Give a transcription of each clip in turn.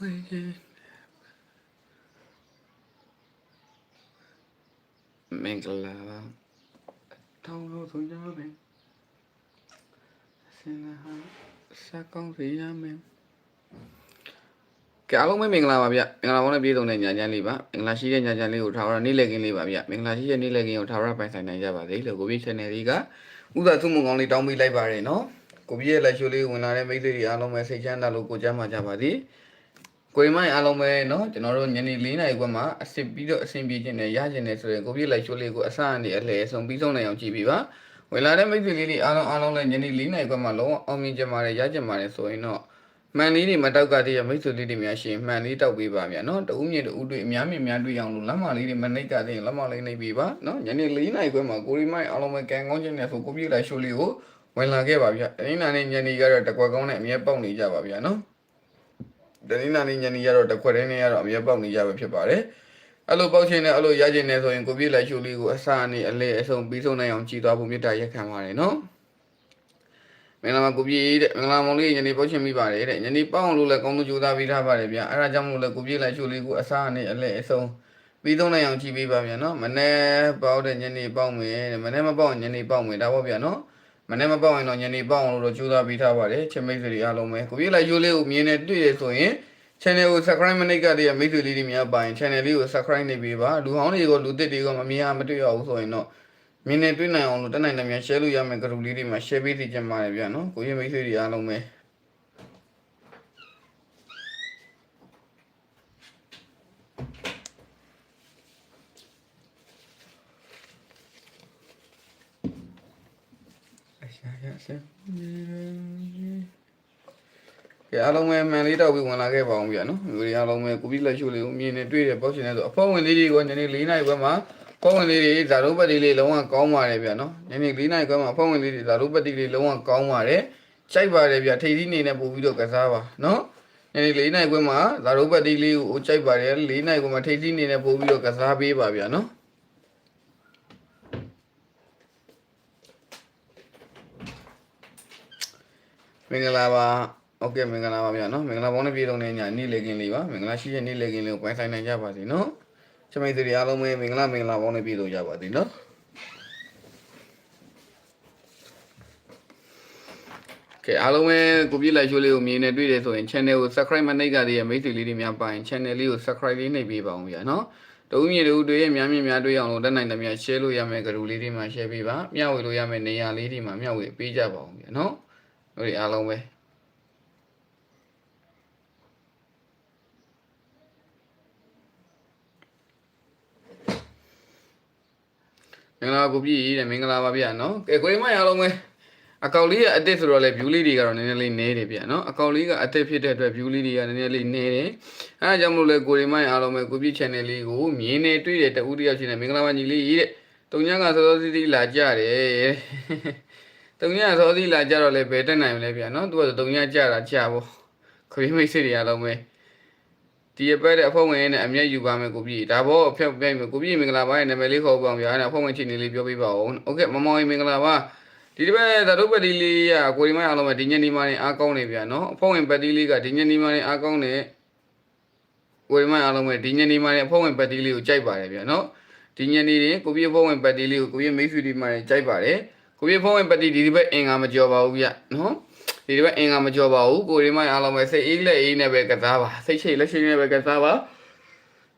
ဝေးကြီးမင်္ဂလာပါထောင်းလို့ဆိုကြမယ်စင်လာဟာစကောင်းစီရမယ်ကြအားလုံးပဲမင်္ဂလာပါဗျမင်္ဂလာပေါင်းနဲ့ပြည့်စုံတဲ့ညာချမ်းလေးပါမင်္ဂလာရှိတဲ့ညာချမ်းလေးကိုထားရနေ့လည်ခင်းလေးပါဗျမင်္ဂလာရှိတဲ့နေ့လည်ခင်းကိုထားရပိုင်ဆိုင်နိုင်ကြပါစေလို့ကိုပြည့် channel လေးကဥသာသူ့မုံကောင်းလေးတောင်းပေးလိုက်ပါရနော်ကိုပြည့်ရဲ့လက်ရှိလေးဝင်လာတဲ့မိတ်ဆွေတွေအားလုံးပဲစိတ်ချမ်းသာလို့ကိုကြမ်းပါကြပါစေ ကိုရီမိုင်းအားလုံးပဲเนาะကျွန်တော်တို့ညနေ၄နာရီခွဲမှာအစစ်ပြီးတော့အဆင်ပြေခြင်းနဲ့ရခြင်းနဲ့ဆိုရင်ကိုပြည့်လိုက်ရှိုးလေးကိုအစအနေအလှည့်ဆုံးပြီးဆုံးနိုင်အောင်ကြည့်ပြီးပါဝင်လာတဲ့မိတ်ဆွေလေးတွေအားလုံးအားလုံးလည်းညနေ၄နာရီခွဲမှာလုံးဝအောင်မြင်ကြပါတယ်ရကြပါတယ်ဆိုရင်တော့မှန်လေးတွေမတောက်ကတည်းကမိတ်ဆွေလေးတွေများရှင်မှန်လေးတောက်ပေးပါဗျာเนาะတဦးမြင့်တဦးတွေ့အများမြင်များတွေ့အောင်လို့လက်မလေးတွေမနှိပ်ကတည်းကလက်မလေးနှိပ်ပေးပါเนาะညနေ၄နာရီခွဲမှာကိုရီမိုင်းအားလုံးပဲကန်ကောင်းခြင်းနဲ့ဆိုကိုပြည့်လိုက်ရှိုးလေးကိုဝင်လာခဲ့ပါဗျာအင်းနာနဲ့ညနေကတော့တကွက်ကောင်းနဲ့အမြဲပေါက်နေကြပါဗျာเนาะ တနင်္လာနေ့ညနေရတော့တစ်ခွက်တည်းနဲ့ရတော့အမြဲပေါက်နေကြပဲဖြစ်ပါတယ်အဲ့လိုပေါက်ခြင်းနဲ့အဲ့လိုရခြင်းနဲ့ဆိုရင်ကိုပြည့်လိုက်ရှုလေးကိုအစအနေအလဲအဆုံးပြီးဆုံးနိုင်အောင်ကြည်သွားဖို့မေတ္တာရက်ခံပါတယ်နော်မင်္ဂလာပါကိုပြည့်တဲ့မင်္ဂလာမောင်လေးညနေပေါက်ခြင်းမိပါတယ်တဲ့ညနေပေါက်အောင်လို့လည်းကောင်းလို့ကြိုးစားပြီးထားပါတယ်ဗျအဲ့ဒါကြောင့်မို့လို့ကိုပြည့်လိုက်ရှုလေးကိုအစအနေအလဲအဆုံးပြီးဆုံးနိုင်အောင်ကြည်ပေးပါဗျာနော်မနေ့ပေါက်တဲ့ညနေပေါက်မယ်တဲ့မနေ့မပေါက်ညနေပေါက်မယ်ဒါပေါ့ဗျာနော် မနေ့မပေါက်ရင်တော့ညနေပေါက်အောင်လို့တော့ကြိုးစားပြီးထားပါတယ်ချစ်မိတ်ဆွေတွေအားလုံးပဲကိုပြည့်လိုက်ရှုလေးကိုမြင်နေတွေ့ရဆိုရင် channel ကို subscribe မနှိပ်ကတည်းကမိတ်ဆွေလေးတွေများပါရင် channel လေးကို subscribe နေပေးပါလူဟောင်းတွေကိုလူသစ်တွေကိုမမြင်ရမတွေ့ရဘူးဆိုရင်တော့မြင်နေတွေ့နိုင်အောင်လို့တက်နိုင်တယ်များ share လို့ရမယ့် group လေးတွေမှာ share ပေးစီချင်ပါတယ်ဗျာနော်ကိုရင်မိတ်ဆွေတွေအားလုံးပဲ အရှာရဆက်ကဲအားလုံးပဲမှန်လေးတောက်ပြီးဝင်လာခဲ့ပါအောင်ဗျာနော်မျိုးတွေအားလုံးပဲကိုပြီးလက်ရှုလေးကိုမြင်နေတွေ့တယ်ပေါ့ရှင်နေဆိုအဖောက်ဝင်လေးတွေကညနေ၄နာရီခွဲမှာဖောက်ဝင်လေးတွေဇာတုပတ်တီလေးလုံးဝကောင်းပါတယ်ဗျာနော်ညနေ၄နာရီခွဲမှာဖောက်ဝင်လေးတွေဇာတုပတ်တီလေးလုံးဝကောင်းပါတယ်ကြိုက်ပါတယ်ဗျာထိပ်သီးနေနဲ့ပို့ပြီးတော့ကစားပါနော်ညနေ၄နာရီခွဲမှာဇာတုပတ်တီလေးကိုကြိုက်ပါတယ်၄နာရီခွဲမှာထိပ်သီးနေနဲ့ပို့ပြီးတော့ကစားပေးပါဗျာနော် မင်္ဂလာပါ โอเคမင်္ဂလာပါဗျာနော်မင်္ဂလာပေါင်းနဲ့ပြည်လုံးနေညာနေ့လေကင်းလေးပါမင်္ဂလာရှိတဲ့နေ့လေကင်းလေးကိုပိုင်ဆိုင်နိုင်ကြပါစေနော်ချမိတ်တွေအားလုံးပဲမင်္ဂလာမင်္ဂလာပေါင်းနဲ့ပြည်လုံးကြပါစေနော်ကဲအားလုံးပဲကိုပြည့်လိုက်ရှိုးလေးကိုမြင်နေတွေ့တယ်ဆိုရင် channel ကို subscribe မနှိပ်ကြသေးရဲ့မိတ်ဆွေလေးတွေများပါရင် channel လေးကို subscribe လေးနှိပ်ပေးပါအောင်ဗျာနော်တဦးမြေတဦးတွေရဲ့များများများတွေ့အောင်လို့တက်နိုင်တယ်များ share လို့ရမယ့် group လေးတွေမှာ share ပေးပါမျှဝေလို့ရမယ့်နေရာလေးတွေမှာမျှဝေပေးကြပါအောင်ဗျာနော် တို့တွေအားလုံးပဲမင်္ဂလာပါကိုပြည့်တဲ့မင်္ဂလာပါဗျာနော်ကဲကိုရီမရအောင်ပဲအကောက်လေးကအစ်စ်ဆိုတော့လေ view လေးတွေကတော့နည်းနည်းလေးနည်းတယ်ဗျာနော်အကောက်လေးကအစ်စ်ဖြစ်တဲ့အတွက် view လေးတွေကနည်းနည်းလေးနည်းတယ်အဲဒါကြောင့်မလို့လေကိုရီမရအောင်ပဲကိုပြည့် channel လေးကိုမြင်နေတွေ့တယ်တူတယောက်ချင်းနဲ့မင်္ဂလာပါညီလေးတဲ့တုံညာကစောစောစီးစီးလာကြတယ် တုံညာစောစီးလာကြတော့လေဘယ်တက်နိုင်မလဲဗျာနော်သူကတုံညာကြတာကြပေါ့ခွေးမိတ်စစ်တွေအားလုံးပဲဒီအပတ်တဲ့အဖွဲ့ဝင်နဲ့အမျက်ယူပါမယ်ကိုပြည့်ဒါဘောဖျောက်ပြိုင်မယ်ကိုပြည့်မင်္ဂလာပါရဲ့နာမည်လေးခေါ်ပါအောင်ဗျာအဲ့ဒါအဖွဲ့ဝင်ချင်းလေးပြောပြပါဦးโอเคမမောင်ရင်မင်္ဂလာပါဒီတစ်ပတ်သတို့ပတိလေးကကိုရီမိုင်းအားလုံးပဲဒီညနေမှနေအားကောင်းနေဗျာနော်အဖွဲ့ဝင်ပတိလေးကဒီညနေမှနေအားကောင်းနေကိုရီမိုင်းအားလုံးပဲဒီညနေမှနေအဖွဲ့ဝင်ပတိလေးကိုကြိုက်ပါတယ်ဗျာနော်ဒီညနေရင်ကိုပြည့်အဖွဲ့ဝင်ပတိလေးကိုကိုပြည့်မိတ်ဆွေဒီမှနေကြိုက်ပါတယ် ကိုပြည့်အဖွဲ့ဝင်ပတိဒီဒီဘက်အင်္ဂါမကြော်ပါဘူးဗျာနော်ဒီဒီဘက်အင်္ဂါမကြော်ပါဘူးကိုရီမိုင်းအားလုံးပဲစိတ်အေးလက်အေးနဲ့ပဲကစားပါစိတ်ချိတ်လက်ရှိနဲ့ပဲကစားပါ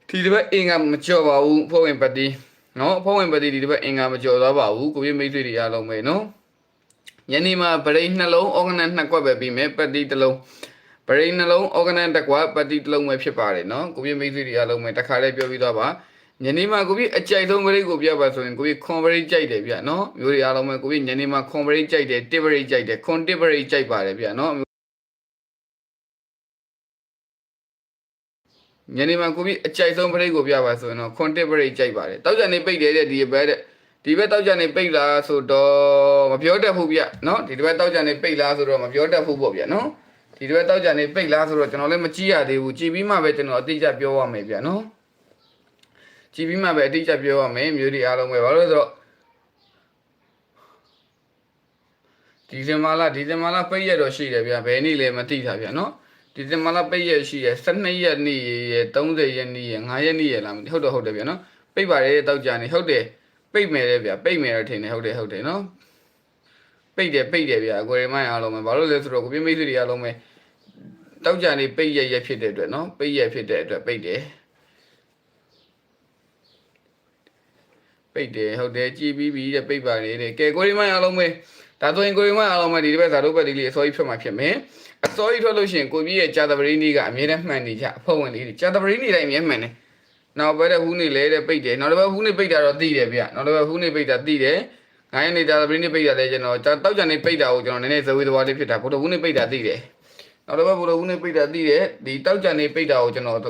ဒီဒီဘက်အင်္ဂါမကြော်ပါဘူးအဖွဲ့ဝင်ပတိနော်အဖွဲ့ဝင်ပတိဒီဒီဘက်အင်္ဂါမကြော်သွားပါဘူးကိုပြည့်မိတ်ဆွေတွေအားလုံးပဲနော်ညနေမှာဗရိတ်နှလုံး organ နှစ်ကွက်ပဲပြီးမယ်ပတိတစ်လုံးဗရိတ်နှလုံး organ တစ်ကွက်ပတိတစ်လုံးပဲဖြစ်ပါတယ်နော်ကိုပြည့်မိတ်ဆွေတွေအားလုံးပဲတစ်ခါလေးပြောပြီးသွားပါ ညနေမှာကိုပြည့်အကြိုက်ဆုံးဗရိတ်ကိုပြပါဆိုရင်ကိုပြည့်ခွန်ဗရိတ်ကြိုက်တယ်ဗျနော်မျိုးတွေအားလုံးပဲကိုပြည့်ညနေမှာခွန်ဗရိတ်ကြိုက်တယ်တစ်ဗရိတ်ကြိုက်တယ်ခွန်တစ်ဗရိတ်ကြိုက်ပါတယ်ဗျနော်ညနေမှာကိုပြည့်အကြိုက်ဆုံးဗရိတ်ကိုပြပါဆိုရင်တော့ခွန်တစ်ဗရိတ်ကြိုက်ပါတယ်တောက်ကြနေပိတ်တယ်တဲ့ဒီဘက်တဲ့ဒီဘက်တောက်ကြနေပိတ်လားဆိုတော့မပြောတတ်ဘူးဗျနော်ဒီဘက်တောက်ကြနေပိတ်လားဆိုတော့မပြောတတ်ဘူးပေါ့ဗျနော်ဒီဘက်တောက်ကြနေပိတ်လားဆိုတော့ကျွန်တော်လည်းမကြည့်ရသေးဘူးကြည့်ပြီးမှပဲကျွန်တော်အတိအကျပြောရမယ်ဗျနော် ကြည့်ပြီးမှပဲအတိအကျပြောရမယ်မျိုးတွေအားလုံးပဲဘာလို့လဲဆိုတော့ဒီဇင်ဘာလဒီဇင်ဘာလပိတ်ရတော့ရှိတယ်ဗျဘယ်နေ့လဲမသိတာဗျနော်ဒီဇင်ဘာလပိတ်ရက်ရှိရ12ရက်နေ့ရ30ရက်နေ့ရ9ရက်နေ့ရလားမသိဟုတ်တော့ဟုတ်တယ်ဗျာနော်ပိတ်ပါတယ်တောက်ကြနေဟုတ်တယ်ပိတ်မယ်လေဗျာပိတ်မယ်တော့ထင်တယ်ဟုတ်တယ်ဟုတ်တယ်နော်ပိတ်တယ်ပိတ်တယ်ဗျာအကွယ်မိုင်းအားလုံးပဲဘာလို့လဲဆိုတော့ကိုပြမိတ်ဆွေတွေအားလုံးပဲတောက်ကြနေပိတ်ရက်ရက်ဖြစ်တဲ့အတွက်နော်ပိတ်ရက်ဖြစ်တဲ့အတွက်ပိတ်တယ် ပိတ်တယ်ဟုတ်တယ်ကြည်ပြီးပြီးတဲ့ပိတ်ပါလေတဲ့ကဲကိုရီမိုင်းအားလုံးပဲဒါဆိုရင်ကိုရီမိုင်းအားလုံးပဲဒီတစ်ပတ်ဇာတို့ပတ်ဒီလေးအစောကြီးဖြစ်မှာဖြစ်မယ်အစောကြီးထွက်လို့ရှိရင်ကိုကြီးရဲ့ဂျာတပရင်းကြီးကအမြဲတမ်းမှန်နေကြအဖွဲ့ဝင်လေးတွေဂျာတပရင်းနေတိုင်းအမြဲမှန်နေနောက်ဘက်တဲ့ဟူးနေလဲတဲ့ပိတ်တယ်နောက်တစ်ပတ်ဟူးနေပိတ်တာတော့သိတယ်ဗျနောက်တစ်ပတ်ဟူးနေပိတ်တာသိတယ်ငိုင်းနေဂျာတပရင်းနေပိတ်တာလဲကျွန်တော်တောက်ကြနေပိတ်တာကိုကျွန်တော်နည်းနည်းဇဝေသဘာလေးဖြစ်တာဘုဒ္ဓဟူးနေပိတ်တာသိတယ်နောက်တစ်ပတ်ဘုဒ္ဓဟူးနေပိတ်တာသိတယ်ဒီတောက်ကြနေပိတ်တာကိုကျွန်တော်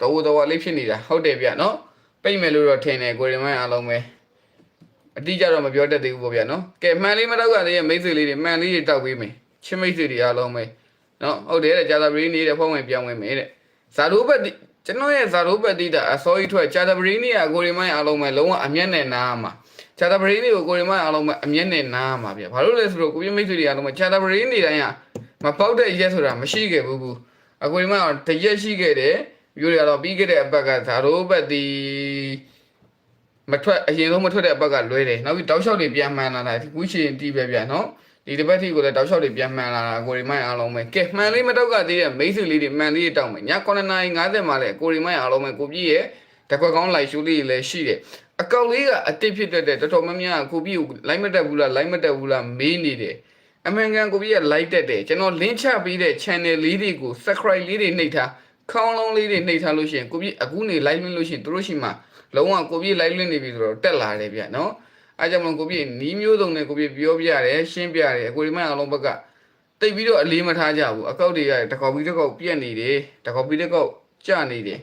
တဝသဘာလေးဖြစ်နေတာဟုတ်တယ်ဗျနော် ပိတ်မယ်လို့တော့ထင်တယ်ကိုရင်မိုင်းအားလုံးပဲအတိအကျတော့မပြောတတ်သေးဘူးပေါ့ဗျာနော်ကဲမှန်လေးမတော့ကလေးရဲ့မိတ်ဆွေလေးတွေမှန်လေးတွေတောက်ပေးမယ်ချင်းမိတ်ဆွေတွေအားလုံးပဲနော်ဟုတ်တယ်တဲ့ဂျာတာပရီနေတဲ့ဖုန်းဝင်ပြောင်းဝင်မယ်တဲ့ဇာတိုးဘက်ကျွန်တော်ရဲ့ဇာတိုးဘက်တိတာအစောကြီးထွက်ဂျာတာပရီနေကကိုရီမိုင်းအားလုံးပဲလုံးဝအမျက်နဲ့နားမှာဂျာတာပရီနေကိုကိုရီမိုင်းအားလုံးပဲအမျက်နဲ့နားမှာဗျာဘာလို့လဲဆိုတော့ကိုပြမိတ်ဆွေတွေအားလုံးပဲဂျာတာပရီနေတိုင်းကမပေါက်တဲ့ရက်ဆိုတာမရှိခဲ့ဘူးဘူးအကိုရီမိုင်းကတရက်ရှိခဲ့တယ် မျိုးတွေကတော့ပြီးခဲ့တဲ့အပတ်ကဇာတိုးဘက်ဒီမထွက်အရင်ဆုံးမထွက်တဲ့အဘက်ကလွဲတယ်နောက်ပြီးတောက်လျှောက်တွေပြန်မှန်လာတာဒီကူးချင်တီးပဲဗျာနော်ဒီတစ်ပတ်ထိကိုလည်းတောက်လျှောက်တွေပြန်မှန်လာတာကိုရီမိုင်းအားလုံးပဲကဲမှန်လေးမတောက်ကသေးတဲ့မိတ်ဆွေလေးတွေမှန်လေးတွေတောက်မယ်ည9:50မှာလည်းကိုရီမိုင်းအားလုံးပဲကိုပြည့်ရဲ့တကွက်ကောင်းလိုက်ရှူလေးလည်းရှိတယ်အကောက်လေးကအတစ်ဖြစ်တတ်တဲ့တော်တော်များများကိုပြည့်ကိုလိုက်မတက်ဘူးလားလိုက်မတက်ဘူးလားမေးနေတယ်အမှန်ကန်ကိုပြည့်ရဲ့လိုက်တက်တယ်ကျွန်တော် link ချပေးတဲ့ channel လေးတွေကို subscribe လေးတွေနှိပ်ထား ခေါင်းလုံးလေးတွေနှိပ်ထားလို့ရှိရင်ကိုပြည့်အခုနေ live လွှင့်လို့ရှိရင်တို့ရှိမှာလုံးဝကိုပြည့်လိုက်လွင့်နေပြီဆိုတော့တက်လာတယ်ဗျနော်အဲကြောင့်မလို့ကိုပြည့်နီးမျိုးစုံနဲ့ကိုပြည့်ပြောပြရတယ်ရှင်းပြရတယ်အကိုဒီမအောင်လုံးဘက်ကတိတ်ပြီးတော့အလေးမထားကြဘူးအကောက်တွေကတကောက်ပြီးတကောက်ပြက်နေတယ်တကောက်ပြီးတကောက်ကျနေတယ်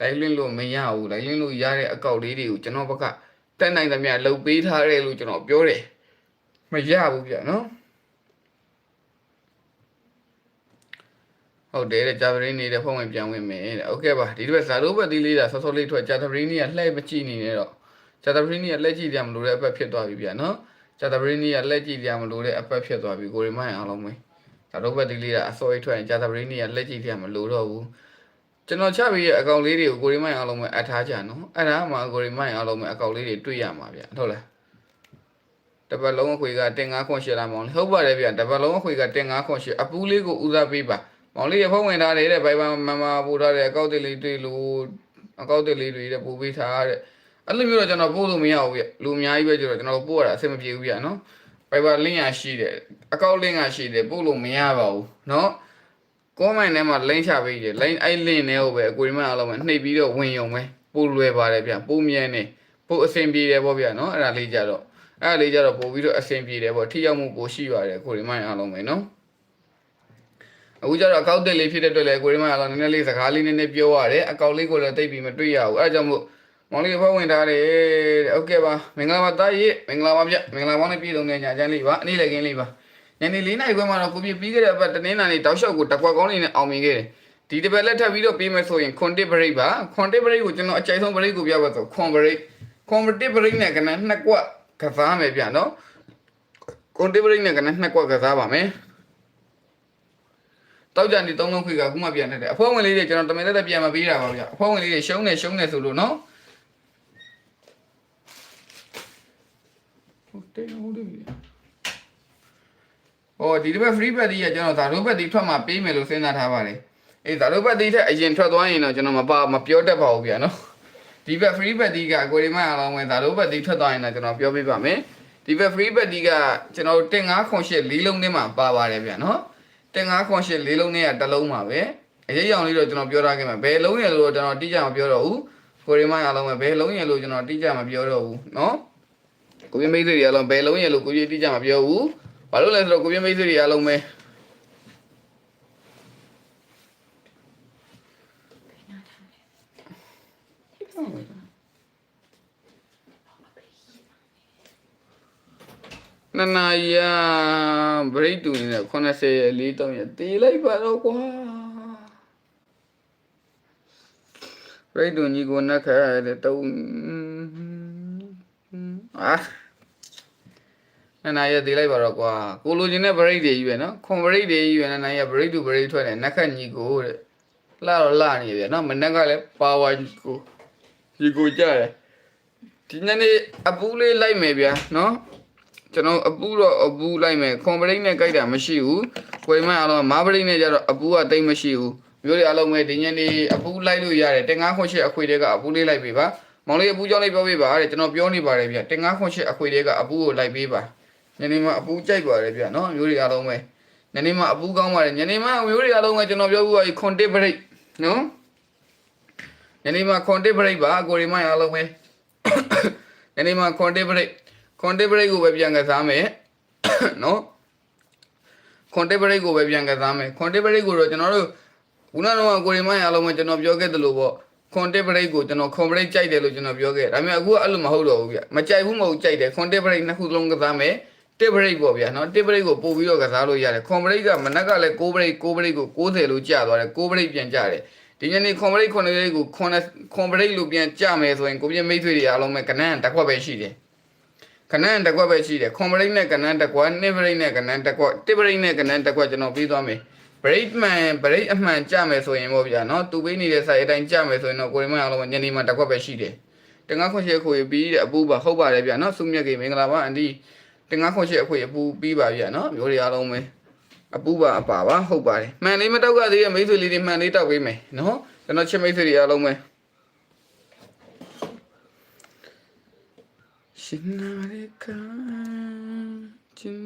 လိုက်လွင့်လို့မရဘူးလိုက်လွင့်လို့ရတဲ့အကောက်လေးတွေကိုကျွန်တော်ဘက်ကတက်နိုင်သမျှလှုပ်ပေးထားတယ်လို့ကျွန်တော်ပြောတယ်မရဘူးဗျနော် ဟုတ်တယ်တဲ့ဂျာဗရင်းနေတဲ့ဖုန်းဝင်ပြန်ဝင်မယ်တဲ့โอเคပါဒီတစ်ပတ်ဇာတိုးဘက်သီးလေးတာဆော့ဆော့လေးထွက်ဂျာဗရင်းနေကလှည့်မကြည့်နေနဲ့တော့ဂျာဗရင်းနေကလက်ကြည့်ကြမလို့တဲ့အပတ်ဖြစ်သွားပြီဗျာနော်ဂျာဗရင်းနေကလက်ကြည့်ကြမလို့တဲ့အပတ်ဖြစ်သွားပြီကိုရီမိုင်းအောင်လုံးမင်းဇာတိုးဘက်သီးလေးတာအစောကြီးထွက်ရင်ဂျာဗရင်းနေကလက်ကြည့်ကြမလို့တော့ဘူးကျွန်တော်ချပြီးရဲ့အကောင့်လေးတွေကိုကိုရီမိုင်းအောင်လုံးမအပ်ထားကြနော်အဲ့ဒါမှကိုရီမိုင်းအောင်လုံးမအကောင့်လေးတွေတွေ့ရမှာဗျာဟုတ်လားတပတ်လုံးအခွေကတင်9ခွန်ရှယ်လာမောင်ဟုတ်ပါတယ်ဗျာတပတ်လုံးအခွေကတင်9ခွန်ရှယ်အပူးလေးကိုဦးစားပေးပါ မောင်လေးရဖုံးဝင်ထားတယ်တဲ့ဘိုင်ဘာမမပို့ထားတဲ့အကောက်တစ်လေးတွေ့လို့အကောက်တစ်လေးတွေတဲ့ပို့ပေးထားတဲ့အဲ့လိုမျိုးတော့ကျွန်တော်ပို့လို့မရဘူးဗျလူအများကြီးပဲကျတော့ကျွန်တော်ပို့ရတာအဆင်မပြေဘူးဗျနော်ဘိုင်ဘာလင်းရရှိတယ်အကောက်လင်းကရှိတယ်ပို့လို့မရပါဘူးနော်ကောမိုင်ထဲမှာလိမ့်ချပေးတယ်လိမ့်အဲ့လင်းနေဟုတ်ပဲအကိုရီမအားလုံးပဲနှိပ်ပြီးတော့ဝင်ယုံပဲပို့လွယ်ပါတယ်ဗျပို့မြဲနေပို့အဆင်ပြေတယ်ပေါ့ဗျနော်အဲ့ဒါလေးကြတော့အဲ့ဒါလေးကြတော့ပို့ပြီးတော့အဆင်ပြေတယ်ပေါ့ထိရောက်မှုပိုရှိပါတယ်ကိုရီမအားလုံးပဲနော် အခုကျတော့အကောက်တက်လေးဖြစ်တဲ့အတွက်လည်းကိုရီမကတော့နည်းနည်းလေးစကားလေးနည်းနည်းပြောရတယ်အကောက်လေးကိုလည်းတိတ်ပြီးမတွေ့ရဘူးအဲဒါကြောင့်မို့မောင်လေးဖောက်ဝင်ထားတယ်တဲ့โอเคပါမင်္ဂလာပါတားရေမင်္ဂလာပါဗျမင်္ဂလာပါနဲ့ပြည်လုံးနဲ့ညာချမ်းလေးပါအနည်းလည်းကင်းလေးပါညနေ၄နာရီခွဲမှာတော့ကိုပြပြီးခဲ့တဲ့အပတ်တနင်္လာနေ့တောက်လျှောက်ကိုတကွက်ကောင်းလေးနဲ့အောင်မြင်ခဲ့တယ်ဒီတစ်ပတ်လက်ထပ်ပြီးတော့ပေးမယ်ဆိုရင်ခွန်တစ်ဘရိတ်ပါခွန်တစ်ဘရိတ်ကိုကျွန်တော်အကြိုက်ဆုံးဘရိတ်ကိုပြပါဆိုခွန်ဘရိတ်ခွန်တစ်ဘရိတ်နဲ့ကနန်းနှစ်ကွက်ကစားမယ်ဗျနော်ခွန်တစ်ဘရိတ်နဲ့ကနန်းနှစ်ကွက်ကစားပါမယ် တောက်ကြနေသုံးလုံးခွေကအခုမှပြန်နေတယ်အဖွဲဝင်လေးတွေကျွန်တော်တမင်သက်သက်ပြန်မပေးတာပါဗျအဖွဲဝင်လေးတွေရှုံးနေရှုံးနေဆိုလို့နော်ဟုတ်တယ်ဟုတ်တယ်ဟောဒီတစ်ပတ် free bet ကြီးကကျွန်တော်ဒါရိုးဘက်ဒီထွက်မှာပေးမယ်လို့စဉ်းစားထားပါတယ်အေးဒါရိုးဘက်ဒီထက်အရင်ထွက်သွားရင်တော့ကျွန်တော်မပါမပြောတတ်ပါဘူးဗျာနော်ဒီဘက် free bet ဒီကကိုရီမအားလုံးပဲဒါရိုးဘက်ဒီထွက်သွားရင်တော့ကျွန်တော်ပြောပြပါမယ်ဒီဘက် free bet ဒီကကျွန်တော်တင်9ခွန်ရှစ်၄လုံးနဲ့မှပါပါတယ်ဗျာနော် တင်9ခွန်ရှစ်၄လုံးနဲ့ကတစ်လုံးပါပဲအရေးရောင်လေးတော့ကျွန်တော်ပြောထားခဲ့မှာဘယ်လုံးရလို့ကျွန်တော်တိကျမပြောတော့ဘူးကိုရီမအားလုံးပဲဘယ်လုံးရလို့ကျွန်တော်တိကျမပြောတော့ဘူးနော်ကိုပြမိတ်ဆွေတွေအားလုံးဘယ်လုံးရလို့ကိုပြတိကျမပြောဘူးဘာလို့လဲဆိုတော့ကိုပြမိတ်ဆွေတွေအားလုံးပဲ နနာယာဘရိတ်တူနေ80ရဲ့4တောင်းရတေးလိုက်ပါတော့ကွာဘရိတ်တူညီကိုနက်ခါတဲ့တုံးအာနှစ်နာရီသေးလိုက်ပါတော့ကွာကိုလိုချင်တဲ့ break တွေကြီးပဲနော်ခွန် break တွေကြီးပဲနှစ်နာရီ break to break ထွက်တယ်နက်ခတ်ညီကိုတဲ့လှတော့လှနေပြီနော်မနက်ကလည်း power ကိုညီကိုကြတယ်ဒီနေ့နေ့အပူလေးလိုက်မယ်ဗျာနော် ကျွန်တော်အပူတော့အပူလိုက်မယ်ခွန် break နဲ့ကြိုက်တာမရှိဘူးကိုယ်မအားလုံးမား break နဲ့ကြတော့အပူကတိတ်မရှိဘူးမျိုးတွေအားလုံးပဲဒီညနေအပူလိုက်လို့ရတယ်တင်ငါးခွန်ရှစ်အခွေတွေကအပူလေးလိုက်ပြီပါမောင်လေးအပူကြောင့်လေးပြောပေးပါတဲ့ကျွန်တော်ပြောနေပါတယ်ဗျတင်ငါးခွန်ရှစ်အခွေတွေကအပူကိုလိုက်ပေးပါညနေမှအပူကြိုက်ပါတယ်ဗျနော်မျိုးတွေအားလုံးပဲညနေမှအပူကောင်းပါတယ်ညနေမှမျိုးတွေအားလုံးပဲကျွန်တော်ပြောပြပါခွန်တစ်ဘရိတ်နော်ညနေမှခွန်တစ်ဘရိတ်ပါကိုရီမအားလုံးပဲညနေမှခွန်တစ်ဘရိတ် ခွန်တစ်ဘရိတ်ကိုပဲပြန်ကစားမယ်နော်ခွန်တစ်ဘရိတ်ကိုပဲပြန်ကစားမယ်ခွန်တစ်ဘရိတ်ကိုတော့ကျွန်တော်တို့ခုနကတော့ကိုရီမအားလုံးပဲကျွန်တော်ပြောခဲ့သလိုပေါ့ခွန်တစ်ဘရိတ်ကိုကျွန်တော်ခွန်ဘရိတ်ကြိုက်တယ်လို့ကျွန်တော်ပြောခဲ့ဒါပေမဲ့အခုကအဲ့လိုမဟုတ်တော့ဘူးဗျမကြိုက်ဘူးမဟုတ်ကြိုက်တယ်ခွန်တစ်ဘရိတ်နှစ်ခုလုံးကစားမယ်တစ်ဘရိတ်ပေါ့ဗျာနော်တစ်ဘရိတ်ကိုပို့ပြီးတော့ကစားလို့ရတယ်ခွန်ဘရိတ်ကမနက်ကလည်း6ဘရိတ်6ဘရိတ်ကို60လို့ကြာသွားတယ်6ဘရိတ်ပြန်ကြတယ်ဒီညနေခွန်ဘရိတ်9ဘရိတ်ကိုခွန်ခွန်ဘရိတ်လို့ပြန်ကြမယ်ဆိုရင်ကိုပြမိတ်ဆွေတွေအားလုံးပဲကနန်းတစ်ခွက်ပဲရှိတယ် ကနန်းတစ်ခွက်ပဲရှိတယ်ခွန်ဘရိတ်နဲ့ကနန်းတစ်ခွက်နှစ်ဘရိတ်နဲ့ကနန်းတစ်ခွက်တစ်ဘရိတ်နဲ့ကနန်းတစ်ခွက်ကျွန်တော်ပြီးသွားမယ်ဘရိတ်မှန်ဘရိတ်အမှန်ကြမယ်ဆိုရင်ပေါ့ဗျာနော်သူပေးနေတဲ့စာရေးအတိုင်းကြမယ်ဆိုရင်တော့ကိုရီမအားလုံးပဲညနေမှတစ်ခွက်ပဲရှိတယ်တငါခွန်ရှိခိုးပြီးတဲ့အပူပါဟုတ်ပါတယ်ဗျာနော်စုမြက်ကြီးမင်္ဂလာပါအန်ဒီတင်ငါခွန်ရှိအခွေအပူပြီးပါပြီနော်မျိုးတွေအားလုံးပဲအပူပါအပါပါဟုတ်ပါတယ်မှန်လေးမတောက်ကသေးရဲ့မိတ်ဆွေလေးတွေမှန်လေးတောက်ပေးမယ်နော်ကျွန်တော်ချစ်မိတ်ဆွေတွေအားလုံးပဲ ရှင်နာရကရှင်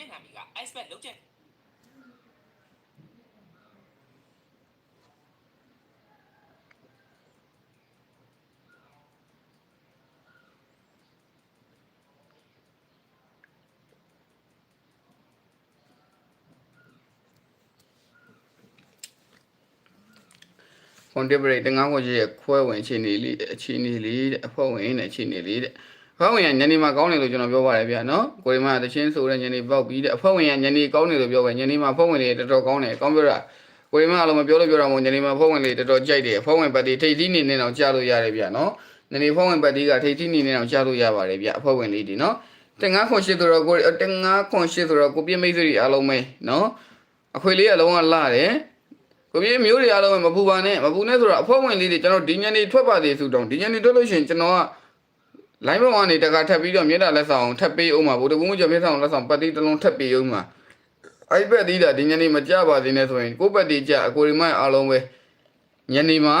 နာရမပါလီဖီနဲ့နာမီက ice pad လုံးချက်ကွန်တက်ဘရိတ်တင်ငါခွန်ရှိရဲ့ခွဲဝင်အခြေအနေလေးအခြေအနေလေးတဲ့အဖွဲ့ဝင်နဲ့အခြေအနေလေးတဲ့အ ဖွဲ့ဝင်ကညနေမှာကောင်းတယ်လို့ကျွန်တော်ပြောပါတယ်ဗျာနော်ကိုရီမသချင်းဆိုတဲ့ညနေပေါက်ပြီးတဲ့အဖွဲ့ဝင်ကညနေကောင်းတယ်လို့ပြောပဲညနေမှာအဖွဲ့ဝင်တွေတော်တော်ကောင်းတယ်ကောင်းပြောတာကိုရီမအလုံးမပြောလို့ပြောတာမဟုတ်ညနေမှာအဖွဲ့ဝင်တွေတော်တော်ကြိုက်တယ်အဖွဲ့ဝင်ပတ်တီထိတ်တီးနေနေအောင်ကြားလို့ရတယ်ဗျာနော်ညနေအဖွဲ့ဝင်ပတ်တီကထိတ်တီးနေနေအောင်ကြားလို့ရပါတယ်ဗျာအဖွဲ့ဝင်လေးဒီနော်တင်ငါခွန်ရှိဆိုတော့ကိုတင်ငါခွန်ရှိဆိုတော့ကိုပြည့်မိတ်ဆွေတွေအားလုံးပဲနော်အခွေလေးအလုံးကလာတယ်ကိုပြေမျိုးတွေအားလုံးပဲမပူပါနဲ့မပူနဲ့ဆိုတော့အဖွဲ့ဝင်လေးတွေကျွန်တော်ဒီညနေထွက်ပါသေးစုတောင်းဒီညနေထွက်လို့ရှိရင်ကျွန်တော်က line ပေါ်ကနေတကထပ်ပြီးတော့မြေတာလက်ဆောင်ထပ်ပေးအောင်ပါဗိုလ်တဘုံကျော်မြေဆောင်လက်ဆောင်ပတ်တီတစ်လုံးထပ်ပေးအောင်ပါအဲ့ဘက်ဒီတာဒီညနေမကြပါသေးနဲ့ဆိုရင်ကိုယ့်ဘက်ဒီကြအကိုရီမိုင်းအားလုံးပဲညနေမှာ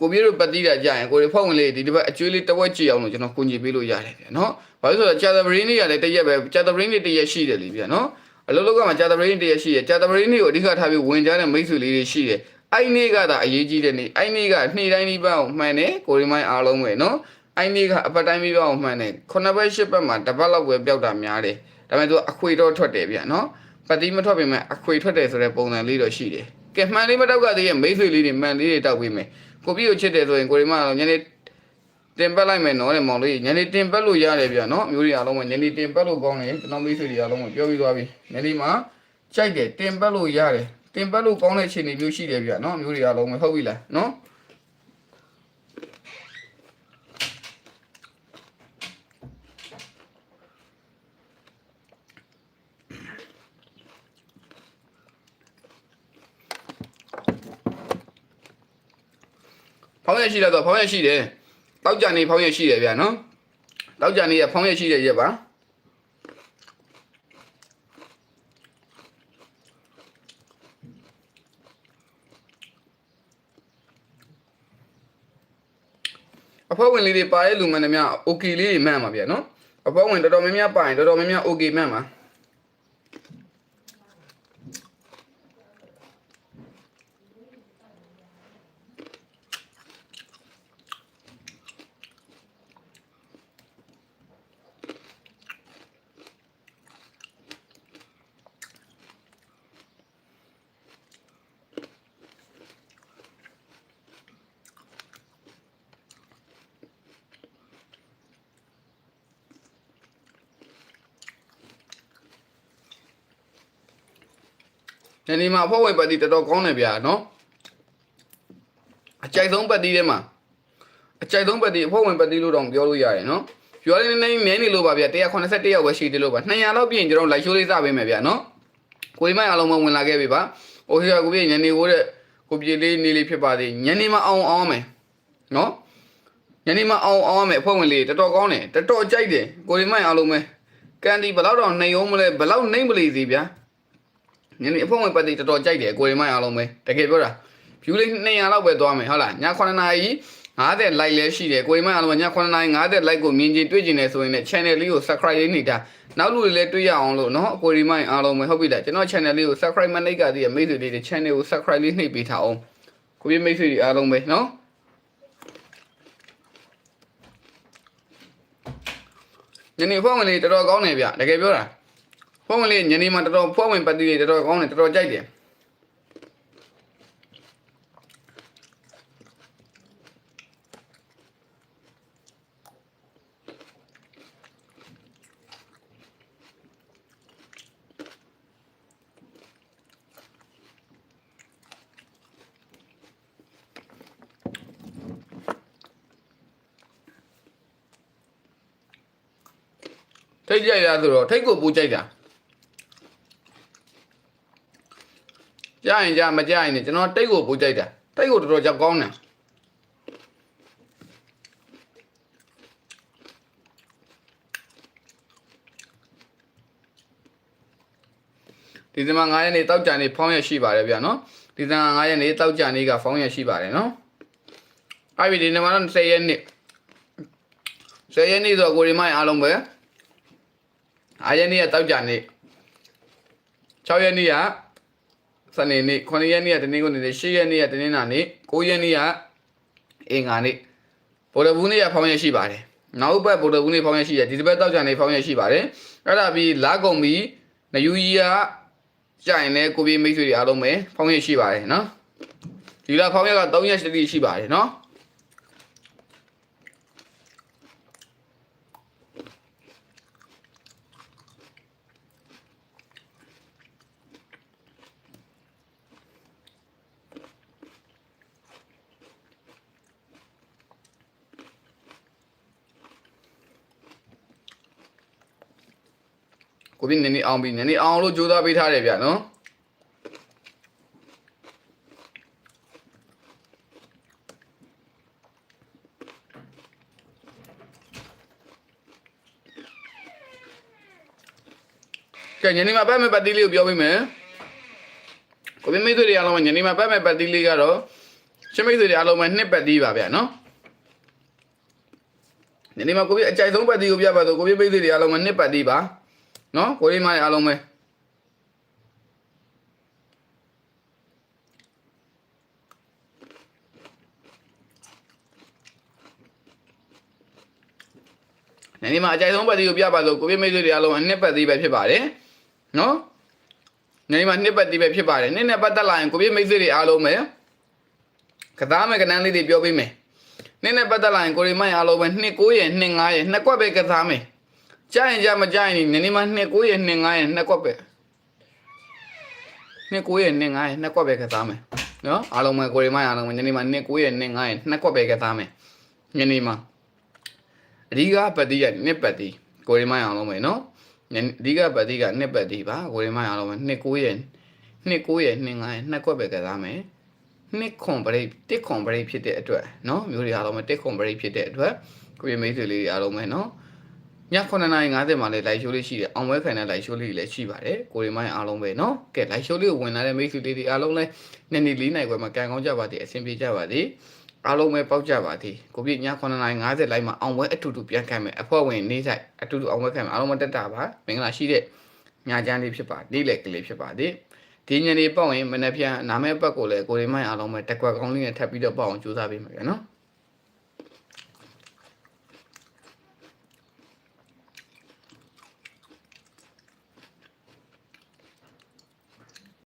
ကိုပြေတို့ပတ်တီတာကြရင်ကိုရီဖောက်ဝင်လေးဒီတစ်ပတ်အကျွေးလေးတစ်ဝက်ကြည့်အောင်လို့ကျွန်တော်ကူညီပေးလို့ရတယ်ဗျာနော်ဘာလို့ဆိုတော့ဂျာသဘရင်းလေးရတယ်တရက်ပဲဂျာသဘရင်းလေးတရက်ရှိတယ်လေဗျာနော်အလုပ်လုပ်ကမှဂျာတဘရင်းတရရှိရဂျာတဘရင်းတွေကိုအဓိကထားပြီးဝင်ကြတဲ့မိတ်ဆွေလေးတွေရှိတယ်အဲ့နေ့ကသာအရေးကြီးတဲ့နေ့အဲ့နေ့ကနေ့တိုင်းဒီပတ်အောင်မှန်တယ်ကိုရီမိုင်းအားလုံးပဲနော် အဲ့နေ့ကအပတ်တိုင်းပြီးပတ်အောင်မှန်တယ်ခုနှစ်ဘက်ရှစ်ဘက်မှာတစ်ပတ်လောက်ပဲပျောက်တာများတယ်ဒါပေမဲ့သူအခွေတော့ထွက်တယ်ဗျနော်ပတ်တိမထွက်ပေမဲ့အခွေထွက်တယ်ဆိုတဲ့ပုံစံလေးတော့ရှိတယ်ကဲမှန်လေးမတောက်ကသေးရဲ့မိတ်ဆွေလေးတွေမှန်လေးတွေတောက်ပေးမယ်ကိုပြည့်ကိုချစ်တယ်ဆိုရင်ကိုရီမိုင်းကတော့ညနေတင်ပတ်လိုက်မယ်နော်တဲ့မောင်လေးညနေတင်ပတ်လို့ရတယ်ဗျနော်မျိုးတွေအားလုံးပဲညနေတင်ပတ်လို့ကောင်းတယ်ကျွန်တော်မိတ်ဆွေတွေအားလုံးကိုပြောပြီးသွားပြီညနေမှာကြိုက်တယ်တင်ပတ်လို့ရတယ်တင်ပတ်လို့ကောင်းတဲ့အခြေအနေမျိုးရှိတယ်ဗျနော်မျိုးတွေအားလုံးပဲဟုတ်ပြီလားနော် င်းရရှိတယ်တော့ဖောင်းရရှိတယ်တောက်ကြနေဖောင်းရရှိတယ်ဗျနော်တောက်ကြနေရဖောင်းရရှိတယ်ရက်ပါအဖွဲ့ဝင်လေးတွေပါတဲ့လူမှန်တယ်များ okay လေးတွေမှန်ပါဗျာနော်အဖွဲ့ဝင်တော်တော်များများပါရင်တော်တော်များများ okay မှန်ပါ ညနေမှာအဖွဲ့ဝင်ပတ်တီတော်တော်ကောင်းတယ်ဗျာနော်အကြိုက်ဆုံးပတ်တီထဲမှာအကြိုက်ဆုံးပတ်တီအဖွဲ့ဝင်ပတ်တီလို့တော့ပြောလို့ရတယ်နော်ပြောရင်းနေနေနေလို့ပါဗျာ181ယောက်ပဲရှိတယ်လို့ပါ200လောက်ပြင်ကျွန်တော်လိုက်ရှိုးလေးစပေးမယ်ဗျာနော်ကိုဒီမိုက်အားလုံးမဝင်လာခဲ့ပြီပါဟိုဟိုကိုပြညနေကိုတဲ့ကိုပြေလေးနေလေးဖြစ်ပါသေးညနေမှာအောင်အောင်မယ်နော်ညနေမှာအောင်အောင်မယ်အဖွဲ့ဝင်လေးတော်တော်ကောင်းတယ်တော်တော်ကြိုက်တယ်ကိုဒီမိုက်အားလုံးပဲကန်ဒီဘယ်လောက်တော့နှိမ်အောင်မလဲဘယ်လောက်နှိမ်မလေးစီဗျာ ညနေအဖွဲ့ဝင်ပတ်သိတော်တော်ကြိုက်တယ်ကိုရီမိုင်းအားလုံးပဲတကယ်ပြောတာ view လေး200လောက်ပဲသွားမယ်ဟုတ်လားည9နာရီ50 like လည်းရှိတယ်ကိုရီမိုင်းအားလုံးကည9နာရီ50 like ကိုမြင်ချင်းတွေ့ကျင်နေဆိုရင်လည်း channel လေးကို subscribe လေးနေတာနောက်လူတွေလည်းတွေ့ရအောင်လို့နော်ကိုရီမိုင်းအားလုံးပဲဟုတ်ပြီလားကျွန်တော် channel လေးကို subscribe မနှိပ်ကြသေးတဲ့မိတ်ဆွေလေးတွေ channel ကို subscribe လေးနှိပ်ပေးထားအောင်ကိုရီမိတ်ဆွေတွေအားလုံးပဲနော်ညနေဖွဲ့ဝင်လေးတော်တော်ကောင်းနေဗျတကယ်ပြောတာ ဖုန်းဝင်လေးညနေမှာတော်တော်ဖုန်းဝင်ပတ်တီတွေတော်တော်ကောင်းတယ်တော်တော်ကြိုက်တယ်ထိတ်ကြိုက်ရဆိုတော့ထိတ်ကိုပူကြိုက်တာ ကြားရင်ကြားမကြားရင်လည်းကျွန်တော်တိတ်ကိုပူကြိုက်တာတိတ်ကိုတော်တော်ကြောက်ကောင်းတယ်ဒီဇင်ဘာ9ရက်နေ့တောက်ကြနေ့ဖောင်းရရှိပါတယ်ဗျာနော်ဒီဇင်ဘာ9ရက်နေ့တောက်ကြနေ့ကဖောင်းရရှိပါတယ်နော်အဲ့ဒီဒီနေ့မှာတော့10ရက်နေ့10ရက်နေ့ဆိုတော့ကိုရီမိုင်းအားလုံးပဲအားရက်နေ့ကတောက်ကြနေ့6ရက်နေ့က စနေနေ့9ရက်နေ့ကတနင်္ဂနွေနေ့10ရက်နေ့ကတနင်္လာနေ့9ရက်နေ့ကအင်္ဂါနေ့ဗုဒ္ဓဘူးနေ့ကဖောင်းရရှိပါတယ်နောက်ဘက်ဗုဒ္ဓဘူးနေ့ဖောင်းရရှိတယ်ဒီတစ်ပတ်တောက်ကြနေ့ဖောင်းရရှိပါတယ်အဲ့ဒါပြီးလာကုန်ပြီးနယူကြီးကကြာရင်လည်းကိုပြေးမိတ်ဆွေတွေအားလုံးပဲဖောင်းရရှိပါတယ်နော်ဒီလာဖောင်းရက3ရက်ရှိရှိပါတယ်နော် ကိုပြင်းနေနေအောင်ပြီနေနေအောင်လို့ကြိုးစားပေးထားတယ်ဗျနော်ကဲညနေမှာပတ်မဲ့ပတ်တီးလေးကိုပြောပေးမယ်ကိုပြင်းမိတ်ဆွေတွေအားလုံးကညနေမှာပတ်မဲ့ပတ်တီးလေးကတော့ချင်းမိတ်ဆွေတွေအားလုံးပဲနှစ်ပတ်တီးပါဗျနော်ညနေမှာကိုပြအကြိုက်ဆုံးပတ်တီးကိုပြပါတော့ကိုပြမိတ်ဆွေတွေအားလုံးကနှစ်ပတ်တီးပါ နော်ကိုရီးမားရဲ့အားလုံးပဲနေဒီမှာအကြိုက်ဆုံးပတ်တီကိုပြပါလို့ကိုပြမိတ်ဆွေတွေအားလုံးအနှစ်ပတ်တီပဲဖြစ်ပါတယ်နော်နေဒီမှာနှစ်ပတ်တီပဲဖြစ်ပါတယ်နှစ်နဲ့ပတ်သက်လာရင်ကိုပြမိတ်ဆွေတွေအားလုံးပဲကစားမယ်ကနန်းလေးတွေပြောပေးမယ်နှစ်နဲ့ပတ်သက်လာရင်ကိုရီးမားရဲ့အားလုံးပဲနှစ်9ရဲ့နှစ်9ရဲ့နှစ်ကွက်ပဲကစားမယ် ကြားရင်ကြားမကြားရင်နည်းနည်းမှနှစ်9ရဲ့နှစ်9ရဲ့နှစ်ကွက်ပဲနှစ်9ရဲ့နှစ်9ရဲ့နှစ်ကွက်ပဲကစားမယ်နော်အားလုံးပဲကိုရီမိုင်းအားလုံးပဲနည်းနည်းမှနှစ်9ရဲ့နှစ်9ရဲ့နှစ်ကွက်ပဲကစားမယ်နည်းနည်းမှအဓိကပတ်တိကနှစ်ပတ်တိကိုရီမိုင်းအားလုံးပဲနော်အဓိကပတ်တိကနှစ်ပတ်တိပါကိုရီမိုင်းအားလုံးပဲနှစ်9ရဲ့နှစ်9ရဲ့နှစ်9ရဲ့နှစ်ကွက်ပဲကစားမယ်နှစ်ခွန်ပရိတ်တစ်ခွန်ပရိတ်ဖြစ်တဲ့အတွက်နော်မျိုးတွေအားလုံးပဲတစ်ခွန်ပရိတ်ဖြစ်တဲ့အတွက်ကိုရီမိတ်ဆွေလေးတွေအားလုံးပဲနော် ည9:50မှာလည်း live show လေးရှိတယ်အောင်ပွဲခံတဲ့ live show လေးလည်းရှိပါတယ်ကိုရီမိုင်းအားလုံးပဲเนาะကဲ live show လေးကိုဝင်လာတဲ့မိတ်ဆွေလေးတွေအားလုံးလည်းနေ့နေ့လေးနိုင်ခွဲမှာကန်ကောင်းကြပါသေးအဆင်ပြေကြပါသေးအားလုံးပဲပေါက်ကြပါသေးကိုပြည9:50 live မှာအောင်ပွဲအတူတူပြန်ခံမယ်အဖွဲ့ဝင်နေဆိုင်အတူတူအောင်ပွဲခံမယ်အားလုံးမတက်တာပါမင်္ဂလာရှိတဲ့ညချမ်းလေးဖြစ်ပါနေ့လည်ကလေးဖြစ်ပါသေးဒီညနေပေါ့ရင်မနေ့ပြန်နာမဲပတ်ကိုလည်းကိုရီမိုင်းအားလုံးပဲတက်ကွက်ကောင်းလေးနဲ့ထပ်ပြီးတော့ပေါ့အောင်ကြိုးစားပေးမှာပြန်เนาะ